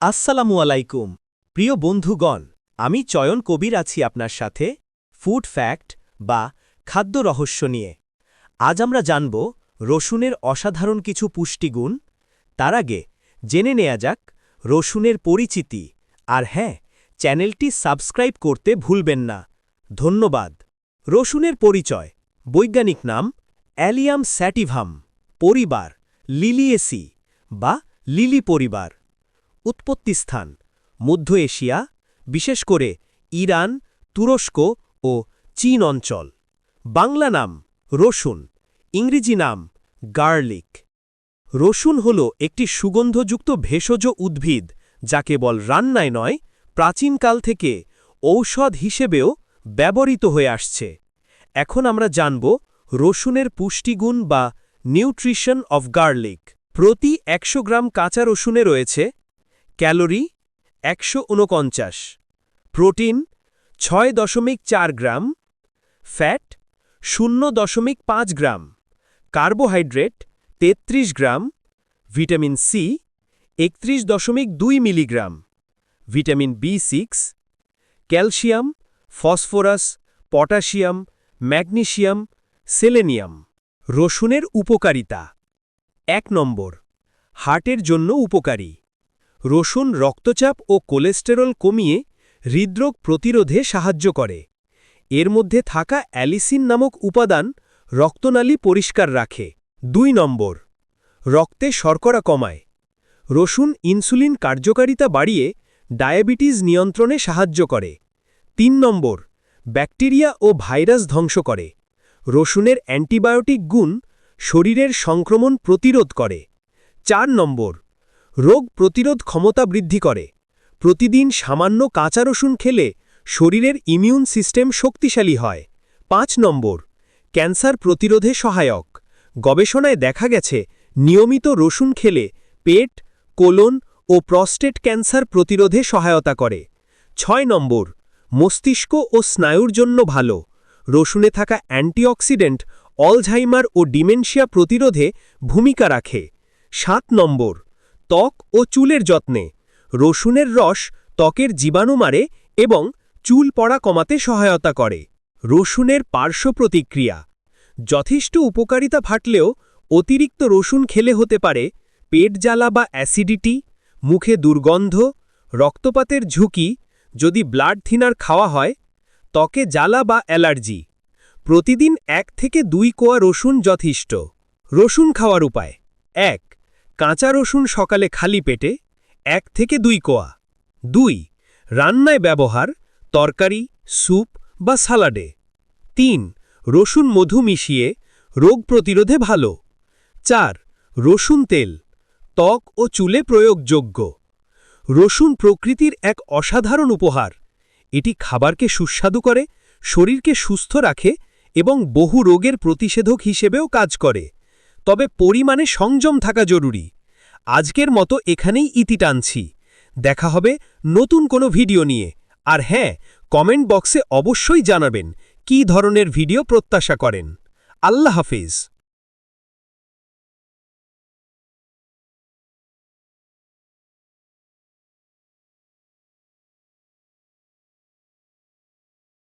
আসসালামু আলাইকুম। প্রিয় বন্ধুগণ, আমি চয়ন কবির আছি আপনার সাথে ফুড ফ্যাক্ট বা খাদ্য রহস্য নিয়ে। আজ আমরা জানব রসুনের অসাধারণ কিছু পুষ্টিগুণ। তার আগে জেনে নেয়া যাক রসুনের পরিচিতি। আর হ্যাঁ চ্যানেলটি সাবস্ক্রাইব করতে ভুলবেন না। ধন্যবাদ। রসুনের পরিচয়। বৈজ্ঞানিক নাম অ্যালিয়াম স্যাটিভাম। পরিবার, লিলিয়েসি বা লিলি পরিবার। উৎপত্তিস্থান মধ্য এশিয়া, বিশেষ করে ইরান, তুরস্ক ও চীন অঞ্চল। বাংলা নাম রসুন, ইংরেজি নাম গার্লিক। রসুন হল একটি সুগন্ধযুক্ত ভেষজ উদ্ভিদ, যা কেবল রান্নায় নয়, প্রাচীনকাল থেকে ঔষধ হিসেবেও ব্যবহৃত হয়ে আসছে। এখন আমরা জানব রসুনের পুষ্টিগুণ বা নিউট্রিশন অফ গার্লিক। প্রতি একশো গ্রাম কাঁচা রসুনে রয়েছে ক্যালোরি একশো উনপঞ্চাশ প্রোটিন ছয় দশমিক চার গ্রাম, ফ্যাট শূন্য দশমিক পাঁচ গ্রাম, কার্বোহাইড্রেট তেত্রিশ গ্রাম, ভিটামিন সি একত্রিশ দশমিক দুই milligram, vitamin B six, calcium, phosphorus, potassium magnesium selenium. রসুনের উপকারিতা। এক নম্বর, হার্টের জন্য উপকারী। রসুন রক্তচাপ ও কোলেস্টেরল কমিয়ে হৃদরোগ প্রতিরোধে সাহায্য করে। এর মধ্যে থাকা অ্যালিসিন নামক উপাদান রক্তনালী পরিষ্কার রাখে। দুই নম্বর, রক্তে শর্করা কমায়। রসুন ইনসুলিন কার্যকারিতা বাড়িয়ে ডায়াবেটিস নিয়ন্ত্রণে সাহায্য করে। তিন নম্বর, ব্যাকটেরিয়া ও ভাইরাস ধ্বংস করে। রসুনের অ্যান্টিবায়োটিক গুণ শরীরের সংক্রমণ প্রতিরোধ করে। চার নম্বর রোগ প্রতিরোধ ক্ষমতা বৃদ্ধি করে। প্রতিদিন সামান্য কাঁচা রসুন খেলে শরীরের ইমিউন সিস্টেম শক্তিশালী হয়। পাঁচ নম্বর, ক্যান্সার প্রতিরোধে সহায়ক। গবেষণায় দেখা গেছে, নিয়মিত রসুন খেলে পেট, কোলন ও প্রস্টেট ক্যান্সার প্রতিরোধে সহায়তা করে। ছয় নম্বর, মস্তিষ্ক ও স্নায়ুর জন্য ভালো। রসুনে থাকা অ্যান্টিঅক্সিডেন্ট অলঝাইমার ও ডিমেনশিয়া প্রতিরোধে ভূমিকা রাখে। সাত নম্বর ত্বক ও চুলের যত্নে। রসুনের রস ত্বকের জীবাণু মারে এবং চুল পড়া কমাতে সহায়তা করে। রসুনের পার্শ্ব প্রতিক্রিয়া। যথেষ্ট উপকারিতা ফাটলেও অতিরিক্ত রসুন খেলে হতে পারে পেট জ্বালা বা অ্যাসিডিটি, মুখে দুর্গন্ধ, রক্তপাতের ঝুঁকি, যদি ব্লাড থিনার খাওয়া হয়, ত্বকে জ্বালা বা অ্যালার্জি। প্রতিদিন এক থেকে দুই কোয়া রসুন যথেষ্ট। রসুন খাওয়ার উপায়। এক কাঁচা রসুন সকালে খালি পেটে, এক থেকে দুই কোয়া। দুই, রান্নায় ব্যবহার, তরকারি, স্যুপ বা সালাডে। তিন, রসুন মধু মিশিয়ে, রোগ প্রতিরোধে ভালো। চার, রসুন তেল, ত্বক ও চুলে প্রয়োগযোগ্য। রসুন প্রকৃতির এক অসাধারণ উপহার। এটি খাবারকে সুস্বাদু করে, শরীরকে সুস্থ রাখে এবং বহু রোগের প্রতিষেধক হিসেবেও কাজ করে। তবে পরিমাণে সংযম থাকা জরুরি। আজকের মতো এখানেই ইতি টানছি। দেখা হবে নতুন কোনো ভিডিও নিয়ে। আর হ্যাঁ কমেন্ট বক্সে অবশ্যই জানাবেন কি ধরনের ভিডিও প্রত্যাশা করেন। আল্লাহ হাফিজ।